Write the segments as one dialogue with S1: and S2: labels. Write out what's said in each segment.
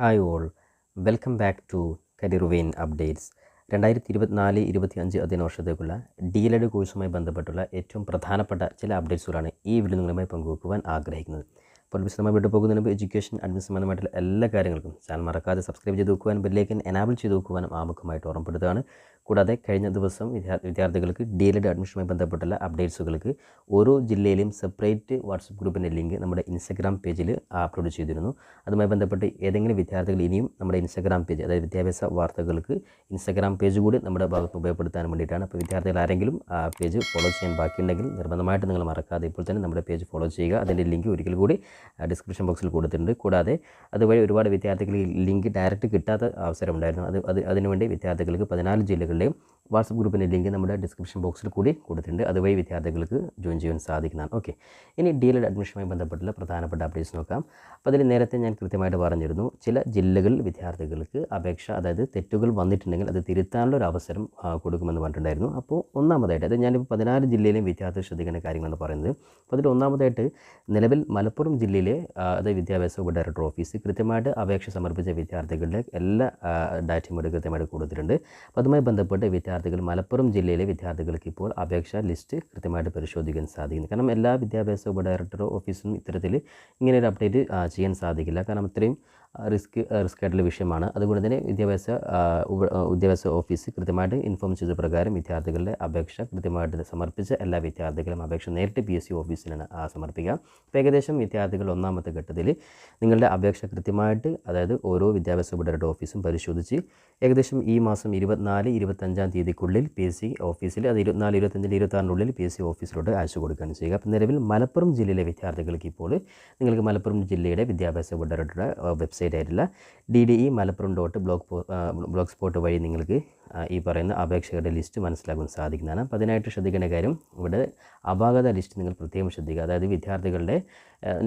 S1: Hi all welcome back to career vein updates രണ്ടായിരത്തി ഇരുപത്തിനാല് ഇരുപത്തി അഞ്ച് അധ്യയന വർഷത്തേക്കുള്ള ഡി എൽ എഡ് കോഴ്സുമായി ബന്ധപ്പെട്ടുള്ള ഏറ്റവും പ്രധാനപ്പെട്ട ചില അപ്ഡേറ്റ്സുകളാണ് ഈ വീഡിയോ നിങ്ങളുമായി പങ്കുവെക്കുവാൻ ആഗ്രഹിക്കുന്നത്. അപ്പോൾ വിശദമായി വീട്ടിൽ പോകുന്നതിന് മുമ്പ് എഡ്യൂക്കേഷൻ അഡ്മിഷൻ സംബന്ധമായിട്ടുള്ള എല്ലാ കാര്യങ്ങൾക്കും ചാനൽ മറക്കാതെ സബ്സ്ക്രൈബ് ചെയ്ത് വെക്കുവാനും ബെല്ലേക്കൻ എനാബിൾ ചെയ്ത് വെക്കുവാനും ആമുഖമായിട്ട് ഓർമ്മപ്പെടുത്തുകയാണ്. കൂടാതെ കഴിഞ്ഞ ദിവസം വിദ്യാർത്ഥികൾക്ക് ഡി എൽ അഡ്മിഷനുമായി ബന്ധപ്പെട്ടുള്ള അപ്ഡേറ്റ്സുകൾക്ക് ഓരോ ജില്ലയിലെയും സെപ്പറേറ്റ് വാട്സപ്പ് ഗ്രൂപ്പിന്റെ ലിങ്ക് നമ്മുടെ ഇൻസ്റ്റഗ്രാം പേജിൽ അപ്ലോഡ് ചെയ്തിരുന്നു. അതുമായി ബന്ധപ്പെട്ട് ഏതെങ്കിലും വിദ്യാർത്ഥികൾ ഇനിയും നമ്മുടെ ഇൻസ്റ്റഗ്രാം പേജ് അതായത് വിദ്യാഭ്യാസ വാർത്തകൾക്ക് ഇൻസ്റ്റഗ്രാം പേജ് കൂടി നമ്മുടെ ഭാഗത്ത് ഉപയോഗപ്പെടുത്താൻ വേണ്ടിയിട്ടാണ്. അപ്പോൾ വിദ്യാർത്ഥികൾ ആരെങ്കിലും ആ പേജ് ഫോളോ ചെയ്യാൻ ബാക്കിയുണ്ടെങ്കിൽ നിർബന്ധമായിട്ട് നിങ്ങൾ മറക്കാതെ ഇപ്പോൾ തന്നെ നമ്മുടെ പേജ് ഫോളോ ചെയ്യുക. അതിന്റെ ലിങ്ക് ഒരിക്കൽ കൂടി ഡിസ്ക്രിപ്ഷൻ ബോക്സിൽ കൊടുത്തിട്ടുണ്ട്. കൂടാതെ അതുവഴി ഒരുപാട് വിദ്യാർത്ഥികൾ ലിങ്ക് ഡയറക്റ്റ് കിട്ടാത്ത അവസരമുണ്ടായിരുന്നു. അത് അത് അതിനുവേണ്ടി വിദ്യാർത്ഥികൾക്ക് പതിനാല് ജില്ലകളിലെയും വാട്സപ്പ് ഗ്രൂപ്പിന്റെ ലിങ്ക് നമ്മുടെ ഡിസ്ക്രിപ്ഷൻ ബോക്സിൽ കൂടി കൊടുത്തിട്ടുണ്ട്. അതുവഴി വിദ്യാർത്ഥികൾക്ക് ജോയിൻ ചെയ്യാൻ സാധിക്കുന്നതാണ്. ഓക്കെ. ഇനി ഡി എൽ അഡ്മിഷനുമായി ബന്ധപ്പെട്ടുള്ള പ്രധാനപ്പെട്ട അപ്ഡേറ്റ്സ് നോക്കാം. അപ്പോൾ അതിൽ നേരത്തെ ഞാൻ കൃത്യമായിട്ട് പറഞ്ഞിരുന്നു ചില ജില്ലകളിൽ വിദ്യാർത്ഥികൾക്ക് അപേക്ഷ അതായത് തെറ്റുകൾ വന്നിട്ടുണ്ടെങ്കിൽ അത് തിരുത്താനുള്ള ഒരു അവസരം കൊടുക്കുമെന്ന് പറഞ്ഞിട്ടുണ്ടായിരുന്നു. അപ്പോൾ ഒന്നാമതായിട്ട് അതായത് ഞാനിപ്പോൾ പതിനാല് ജില്ലയിലെയും വിദ്യാർത്ഥികൾ ശ്രദ്ധിക്കേണ്ട കാര്യങ്ങളാണ് പറയുന്നത് അപ്പോൾ അതിൽ ഒന്നാമതായിട്ട് നിലവിൽ മലപ്പുറം ജില്ലയിലെ അതായത് വിദ്യാഭ്യാസ വകുപ്പ് ഡയറക്ടർ ഓഫീസ് കൃത്യമായിട്ട് അപേക്ഷ സമർപ്പിച്ച വിദ്യാർത്ഥികളുടെ എല്ലാ ഡാറ്റയും കൃത്യമായിട്ട് കൊടുത്തിട്ടുണ്ട്. അപ്പോൾ അതുമായി ബന്ധപ്പെട്ട് വിദ്യാർത്ഥികൾ മലപ്പുറം ജില്ലയിലെ വിദ്യാർത്ഥികൾക്ക് ഇപ്പോൾ അപേക്ഷ ലിസ്റ്റ് കൃത്യമായിട്ട് പരിശോധിക്കാൻ സാധിക്കുന്നു. കാരണം എല്ലാ വിദ്യാഭ്യാസ ഉപ ഡയറക്ടർ ഓഫീസും ഇത്തരത്തിൽ ഇങ്ങനെ ഒരു അപ്ഡേറ്റ് ചെയ്യാൻ സാധിക്കില്ല. കാരണം അത്രയും റിസ്ക് റിസ്ക് ആയിട്ടുള്ള വിഷയമാണ്. അതുകൊണ്ട് തന്നെ വിദ്യാഭ്യാസ വിദ്യാഭ്യാസ ഓഫീസ് കൃത്യമായിട്ട് ഇൻഫോം ചെയ്ത പ്രകാരം വിദ്യാർത്ഥികളുടെ അപേക്ഷ കൃത്യമായിട്ട് സമർപ്പിച്ച എല്ലാ വിദ്യാർത്ഥികളും അപേക്ഷ നേരിട്ട് പി എസ് സി ഓഫീസിലാണ് സമർപ്പിക്കുക. അപ്പോൾ ഏകദേശം വിദ്യാർത്ഥികൾ ഒന്നാമത്തെ ഘട്ടത്തിൽ നിങ്ങളുടെ അപേക്ഷ കൃത്യമായിട്ട് അതായത് ഓരോ വിദ്യാഭ്യാസ ഉപ ഓഫീസും പരിശോധിച്ച് ഏകദേശം ഈ മാസം ഇരുപത്തിനാല് ഇരുപത്തഞ്ചാം തീയതിക്കുള്ളിൽ പി എസ് സി ഓഫീസിൽ അത് ഇരുപത്തിനാല് ഇരുപത്തഞ്ചിൽ ഇരുപത്താറിനുള്ളിൽ പി എസ് സി ഓഫീസിലോട്ട് അയച്ചു കൊടുക്കുകയാണ് ചെയ്യുക. അപ്പോൾ നിലവിൽ മലപ്പുറം ജില്ലയിലെ വിദ്യാർത്ഥികൾക്ക് ഇപ്പോൾ നിങ്ങൾക്ക് മലപ്പുറം ജില്ലയുടെ വിദ്യാഭ്യാസ ഉപ ഡയറക്ടറുടെ വെബ്സൈറ്റ് ആയിട്ടുള്ള D D E Malappuram dot blog blogspot വഴി നിങ്ങൾക്ക് ഈ പറയുന്ന അപേക്ഷകരുടെ ലിസ്റ്റ് മനസ്സിലാക്കാൻ സാധിക്കുന്നതാണ്. അപ്പോൾ അതിനായിട്ട് ശ്രദ്ധിക്കേണ്ട കാര്യം ഇവിടെ അപാകത ലിസ്റ്റ് നിങ്ങൾ പ്രത്യേകം ശ്രദ്ധിക്കുക. അതായത് വിദ്യാർത്ഥികളുടെ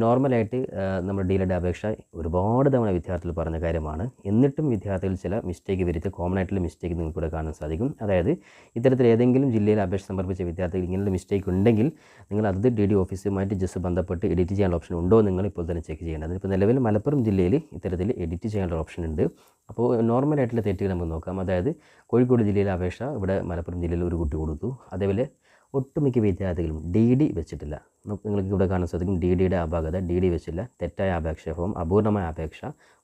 S1: നോർമലായിട്ട് നമ്മൾ ഡീലറുടെ അപേക്ഷ ഒരുപാട് തവണ വിദ്യാർത്ഥികൾ പറഞ്ഞ കാര്യമാണ്. എന്നിട്ടും വിദ്യാർത്ഥികൾ ചില മിസ്റ്റേക്ക് വരുത്തി കോമൺ ആയിട്ടുള്ള മിസ്റ്റേക്ക് നിങ്ങൾക്ക് ഇവിടെ കാണാൻ സാധിക്കും. അതായത് ഇത്തരത്തിൽ ഏതെങ്കിലും ജില്ലയിൽ അപേക്ഷ സമർപ്പിച്ച വിദ്യാർത്ഥികൾ ഇങ്ങനെയുള്ള മിസ്റ്റേക്ക് ഉണ്ടെങ്കിൽ നിങ്ങൾ അത് ഡി ഡി ഓഫീസുമായിട്ട് ജസ്റ്റ് ബന്ധപ്പെട്ട് എഡിറ്റ് ചെയ്യാനുള്ള ഓപ്ഷൻ ഉണ്ടോ നിങ്ങൾ ഇപ്പോൾ തന്നെ ചെക്ക് ചെയ്യേണ്ടത് ഇപ്പോൾ നിലവിൽ മലപ്പുറം ജില്ലയിൽ ഇത്തരത്തിൽ എഡിറ്റ് ചെയ്യാനുള്ള ഓപ്ഷൻ ഉണ്ട്. അപ്പോൾ നോർമലായിട്ടുള്ള തെറ്റുകൾ നമുക്ക് നോക്കാം. അതായത് കോഴിക്കോട് ജില്ലയിലെ അപേക്ഷ ഇവിടെ മലപ്പുറം ജില്ലയിൽ ഒരു കുട്ടി കൊടുത്തു. അതേപോലെ ഒട്ടുമിക്ക വിദ്യാർത്ഥികളും ഡി ഡി വെച്ചിട്ടില്ല. നിങ്ങൾക്ക് ഇവിടെ കാണാൻ സാധിക്കും ഡി ഡിയുടെ അപാകത. ഡി ഡി വെച്ചില്ല. തെറ്റായ അപേക്ഷ ഫോം അപൂർണമായ അപേക്ഷ.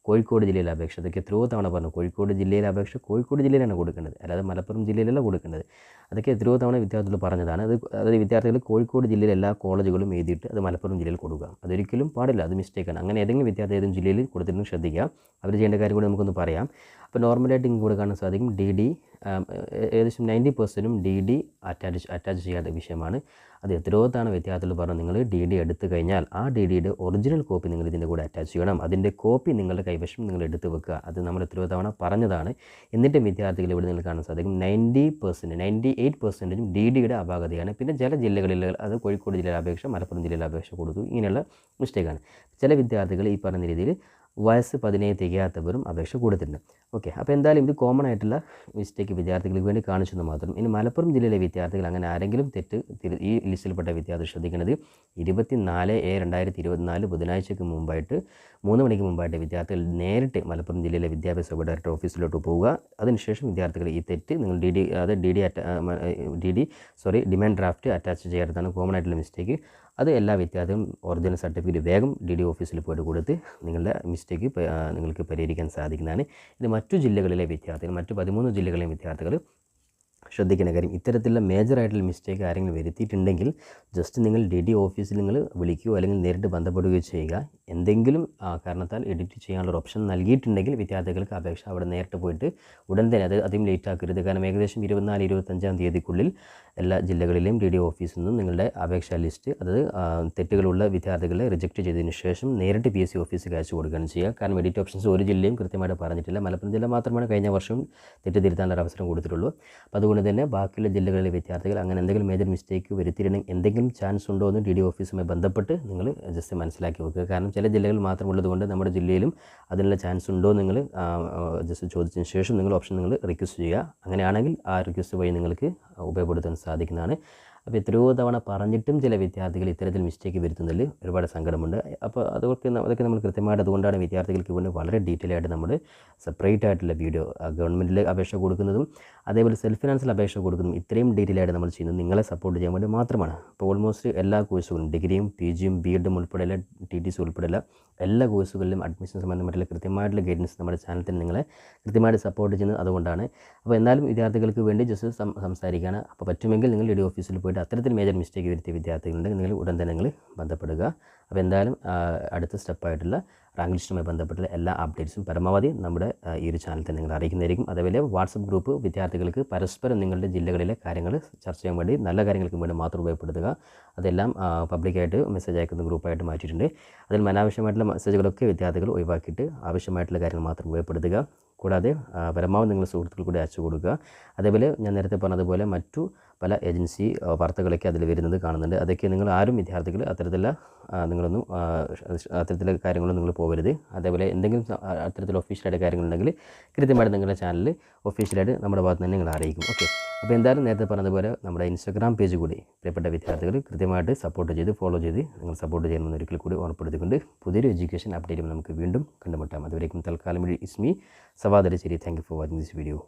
S1: കോഴിക്കോട് ജില്ലയിലെ അപേക്ഷ. അതൊക്കെ എത്രയോ തവണ പറഞ്ഞു. കോഴിക്കോട് ജില്ലയിലെ അപേക്ഷ കോഴിക്കോട് ജില്ലയിലാണ് കൊടുക്കേണ്ടത്. അല്ലാതെ മലപ്പുറം ജില്ലയിലല്ല കൊടുക്കേണ്ടത്. അതൊക്കെ എത്രയോ തവണ വിദ്യാർത്ഥികൾ പറഞ്ഞതാണ്. അത് അതായത് വിദ്യാർത്ഥികൾ കോഴിക്കോട് ജില്ലയിലെ എല്ലാ കോളേജുകളും എഴുതിയിട്ട് അത് മലപ്പുറം ജില്ലയിൽ കൊടുക്കുക. അതൊരിക്കലും പാടില്ല. അത് മിസ്റ്റേക്കാണ് അങ്ങനെ ഏതെങ്കിലും വിദ്യാർത്ഥി ഏതെങ്കിലും ജില്ലയിൽ കൊടുത്തിട്ടുണ്ടെങ്കിൽ ശ്രദ്ധിക്കുക. അവർ ചെയ്യേണ്ട കാര്യം കൂടി നമുക്കൊന്ന് പറയാം. അപ്പോൾ നോർമലായിട്ട് ഇങ്ങ് കൂടെ കാണാൻ സാധിക്കും ഡി ഡി ഏകദേശം നയന്റി പെർസെന്റും ഡി ഡി അറ്റാച്ച് അറ്റാച്ച് ചെയ്യാത്ത വിഷയമാണ്. അത് എത്രയോ തവണ പറഞ്ഞു നിങ്ങൾ ഡി ഡി എടുത്തു കഴിഞ്ഞാൽ ആ ഡി ഡിയുടെ ഒറിജിനൽ കോപ്പി നിങ്ങൾ ഇതിന്റെ കൂടെ അറ്റാച്ച് ചെയ്യണം. അതിന്റെ കോപ്പി നിങ്ങളുടെ കൈവശം നിങ്ങൾ എടുത്ത് വെക്കുക. അത് നമ്മൾ എത്രയോ തവണ പറഞ്ഞതാണ്. എന്നിട്ടും വിദ്യാർത്ഥികൾ ഇവിടെ നിങ്ങൾ കാണാൻ സാധിക്കും നയന്റി പെർസെന്റ് നയന്റി എയ്റ്റ് പെർസെന്റേജും ഡി ഡിയുടെ അപാകതയാണ്. പിന്നെ ചില ജില്ലകളിൽ അത് കോഴിക്കോട് ജില്ലയിലെ അപേക്ഷ മലപ്പുറം ജില്ലയിലെ അപേക്ഷ കൊടുത്തു. ഇങ്ങനെയുള്ള മിസ്റ്റേക്കാണ് ചില വിദ്യാർത്ഥികൾ ഈ പറഞ്ഞ രീതിയിൽ വയസ്സ് പതിനേഴ് തികയാത്തവരും അപേക്ഷ കൊടുത്തിട്ടുണ്ട്. ഓക്കെ അപ്പോൾ എന്തായാലും ഇത് കോമൺ ആയിട്ടുള്ള മിസ്റ്റേക്ക് വിദ്യാർത്ഥികൾക്ക് വേണ്ടി കാണിച്ചെന്ന് മാത്രം. ഇനി മലപ്പുറം ജില്ലയിലെ വിദ്യാർത്ഥികൾ അങ്ങനെ ആരെങ്കിലും തെറ്റ് ഈ ലിസ്റ്റിൽപ്പെട്ട വിദ്യാർത്ഥി ശ്രദ്ധിക്കുന്നത് ഇരുപത്തി നാല് എ രണ്ടായിരത്തി ഇരുപത്തിനാല് ബുധനാഴ്ചയ്ക്ക് മുമ്പായിട്ട് മൂന്ന് മണിക്ക് മുമ്പായിട്ട് വിദ്യാർത്ഥികൾ നേരിട്ട് മലപ്പുറം ജില്ലയിലെ വിദ്യാഭ്യാസ വകുപ്പ് ഡയറക്ടർ ഓഫീസിലോട്ട് പോവുക. അതിനുശേഷം വിദ്യാർത്ഥികൾ ഈ തെറ്റ് നിങ്ങൾ ഡി ഡി അത് D D D D sorry demand draft attach ചെയ്യാത്തതാണ് common ആയിട്ടുള്ള മിസ്റ്റേക്ക് അത് എല്ലാ വിദ്യാർത്ഥികളും ഒറിജിനൽ സർട്ടിഫിക്കറ്റ് വേഗം ഡി ഡി ഓഫീസിൽ പോയിട്ട് കൊടുത്ത് നിങ്ങളുടെ മിസ്റ്റേക്ക് നിങ്ങൾക്ക് പരിഹരിക്കാൻ സാധിക്കുന്നതാണ്. ഇത് മറ്റു ജില്ലകളിലെ വിദ്യാർത്ഥികൾ മറ്റു പതിമൂന്ന് ജില്ലകളിലെ വിദ്യാർത്ഥികൾ ശ്രദ്ധിക്കേണ്ട കാര്യം ഇത്തരത്തിലുള്ള മേജറായിട്ടുള്ള മിസ്റ്റേക്ക് ആരെങ്കിലും വരുത്തിയിട്ടുണ്ടെങ്കിൽ ജസ്റ്റ് നിങ്ങൾ ഡി ഡി ഓഫീസിൽ നിങ്ങൾ വിളിക്കുകയോ അല്ലെങ്കിൽ നേരിട്ട് ബന്ധപ്പെടുകയോ ചെയ്യുക. എന്തെങ്കിലും കാരണത്താൽ എഡിറ്റ് ചെയ്യാനുള്ള ഓപ്ഷൻ നൽകിയിട്ടുണ്ടെങ്കിൽ വിദ്യാർത്ഥികൾക്ക് അപേക്ഷ അവിടെ നേരിട്ട് പോയിട്ട് ഉടൻ തന്നെ അത് അധികം ലേറ്റ് ആക്കരുത്. കാരണം ഏകദേശം ഇരുപത്തിനാല് ഇരുപത്തഞ്ചാം തീയതിക്കുള്ളിൽ എല്ലാ ജില്ലകളിലെയും ഡി ഡി ഓഫീസിൽ നിന്നും നിങ്ങളുടെ അപേക്ഷാ ലിസ്റ്റ് അത് ആ, തെറ്റുകളുള്ള വിദ്യാർത്ഥികളെ റിജക്റ്റ് ചെയ്തതിന് ശേഷം നേരിട്ട് പി എസ് സി ഓഫീസിൽ അയച്ചു കൊടുക്കുകയാണ് ചെയ്യുക. കാരണം എഡിറ്റ് ഓപ്ഷൻസ് ഒരു ജില്ലയും കൃത്യമായിട്ട് പറഞ്ഞിട്ടില്ല. മലപ്പുറം ജില്ല മാത്രമാണ് കഴിഞ്ഞ വർഷം തെറ്റ് തിരുത്താനുള്ള അവസരം കൊടുത്തിട്ടുള്ളൂ. അപ്പോൾ അതുകൊണ്ട് തന്നെ ബാക്കിയുള്ള ജില്ലകളിലെ വിദ്യാർത്ഥികൾ അങ്ങനെ എന്തെങ്കിലും മേജർ മിസ്റ്റേക്ക് വരുത്തിയിട്ടുണ്ടെങ്കിൽ എന്തെങ്കിലും ചാൻസ് ഉണ്ടോ എന്ന് ഡി ഡി ഓഫീസുമായി ബന്ധപ്പെട്ട് നിങ്ങൾ ജസ്റ്റ് മനസ്സിലാക്കി വെക്കുക. കാരണം ചില ജില്ലകൾ മാത്രമുള്ളതുകൊണ്ട് നമ്മുടെ ജില്ലയിലും അതിനുള്ള ചാൻസ് ഉണ്ടോ നിങ്ങൾ ജസ്റ്റ് ചോദിച്ചതിന് ശേഷം നിങ്ങൾ ഓപ്ഷൻ നിങ്ങൾ റിക്വസ്റ്റ് ചെയ്യുക. അങ്ങനെയാണെങ്കിൽ ആ റിക്വസ്റ്റ് വഴി നിങ്ങൾക്ക് ഉപയോഗപ്പെടുത്താൻ സാധിക്കുന്നതാണ്. അപ്പോൾ എത്രയോ തവണ പറഞ്ഞിട്ടും ചില വിദ്യാർത്ഥികൾ ഇത്തരത്തിൽ മിസ്റ്റേക്ക് വരുത്തുന്നതിൽ ഒരുപാട് സങ്കടമുണ്ട്. അപ്പോൾ അതൊക്കെ അതൊക്കെ നമ്മൾ കൃത്യമായിട്ട് അതുകൊണ്ടാണ് വിദ്യാർത്ഥികൾക്ക് വേണ്ടി വളരെ ഡീറ്റെയിൽ ആയിട്ട് നമ്മൾ സെപ്പറേറ്റ് ആയിട്ടുള്ള വീഡിയോ ഗവൺമെന്റിൽ അപേക്ഷ കൊടുക്കുന്നതും അതേപോലെ സെൽഫ് ഫിനാൻസിൽ അപേക്ഷ കൊടുക്കുന്നതും ഇത്രയും ഡീറ്റെയിൽ ആയിട്ട് നമ്മൾ ചെയ്യുന്നത് നിങ്ങളെ സപ്പോർട്ട് ചെയ്യാൻ വേണ്ടി മാത്രമാണ്. അപ്പോൾ ഓൾമോസ്റ്റ് എല്ലാ കോഴ്സുകളും ഡിഗ്രിയും പി ജിയും ബി എഡും ഉൾപ്പെടെയുള്ള ടി ടി സി ഉൾപ്പെടെയുള്ള എല്ലാ കോഴ്സുകളിലും അഡ്മിഷൻ സംബന്ധമായിട്ടുള്ള കൃത്യമായിട്ടുള്ള ഗൈഡൻസ് നമ്മുടെ ചാനൽ തന്നെ നിങ്ങളെ കൃത്യമായിട്ട് സപ്പോർട്ട് ചെയ്യുന്നത് അതുകൊണ്ടാണ്. അപ്പോൾ എന്നാലും വിദ്യാർത്ഥികൾക്ക് വേണ്ടി ജസ്റ്റ് സംസാരിക്കുകയാണ്. അപ്പോൾ പറ്റുമെങ്കിൽ നിങ്ങൾ ഡി ഓഫീസിൽ പോയിട്ട് അത്തരത്തിൽ മേജർ മിസ്റ്റേക്ക് വരുത്തിയ വിദ്യാർത്ഥികളുണ്ടെങ്കിൽ നിങ്ങൾ ഉടൻ തന്നെ നിങ്ങൾ ബന്ധപ്പെടുക. അപ്പോൾ എന്തായാലും അടുത്ത സ്റ്റെപ്പായിട്ടുള്ള റാങ്ക് ലിസ്റ്റുമായി ബന്ധപ്പെട്ടുള്ള എല്ലാ അപ്ഡേറ്റ്സും പരമാവധി നമ്മുടെ ഈ ഒരു ചാനൽ തന്നെ നിങ്ങൾ അറിയിക്കുന്നതായിരിക്കും. അതേപോലെ വാട്സപ്പ് ഗ്രൂപ്പ് വിദ്യാർത്ഥികൾക്ക് പരസ്പരം നിങ്ങളുടെ ജില്ലകളിലെ കാര്യങ്ങൾ ചർച്ച ചെയ്യാൻ വേണ്ടി നല്ല കാര്യങ്ങൾക്ക് വേണ്ടി മാത്രം ഉപയോഗപ്പെടുത്തുക. അതെല്ലാം പബ്ലിക്കായിട്ട് മെസ്സേജ് അയക്കുന്ന ഗ്രൂപ്പായിട്ട് മാറ്റിയിട്ടുണ്ട്. അതിൽ അനാവശ്യമായിട്ടുള്ള മെസ്സേജുകളൊക്കെ വിദ്യാർത്ഥികൾ ഒഴിവാക്കിയിട്ട് ആവശ്യമായിട്ടുള്ള കാര്യങ്ങൾ മാത്രം ഉപയോഗപ്പെടുത്തുക. കൂടാതെ പരമാവധി നിങ്ങൾ സുഹൃത്തുക്കൾ കൂടി അയച്ചു കൊടുക്കുക. അതേപോലെ ഞാൻ നേരത്തെ പറഞ്ഞതുപോലെ മറ്റു പല ഏജൻസി വാർത്തകളൊക്കെ അതിൽ വരുന്നത് കാണുന്നുണ്ട്. അതൊക്കെ നിങ്ങൾ ആരും വിദ്യാർത്ഥികൾ അത്തരത്തിലുള്ള നിങ്ങളൊന്നും അത്തരത്തിലുള്ള കാര്യങ്ങളൊന്നും നിങ്ങൾ പോകരുത്. അതേപോലെ എന്തെങ്കിലും അത്തരത്തിൽ ഒഫീഷ്യലായിട്ട് കാര്യങ്ങളുണ്ടെങ്കിൽ കൃത്യമായിട്ട് നിങ്ങളുടെ ചാനലിൽ ഒഫീഷ്യലായിട്ട് നമ്മുടെ ഭാഗത്ത് നിന്ന് നിങ്ങൾ അറിയിക്കും. ഓക്കെ. അപ്പോൾ എന്തായാലും നേരത്തെ പറഞ്ഞതുപോലെ നമ്മുടെ ഇൻസ്റ്റാഗ്രാം പേജ് കൂടി പ്രിയപ്പെട്ട വിദ്യാർത്ഥികൾ കൃത്യമായിട്ട് സപ്പോർട്ട് ചെയ്ത് ഫോളോ ചെയ്ത് നിങ്ങൾ സപ്പോർട്ട് ചെയ്യണമെന്ന് ഒരിക്കൽ കൂടി ഓർമ്മപ്പെടുത്തിക്കൊണ്ട് പുതിയൊരു എഡ്യൂക്കേഷൻ അപ്ഡേറ്റ് നമുക്ക് വീണ്ടും കണ്ടുമുട്ടാം. അതുവരേക്കും തൽക്കാലം ഇസ്മി സവാദരി ശരി thank for watching this video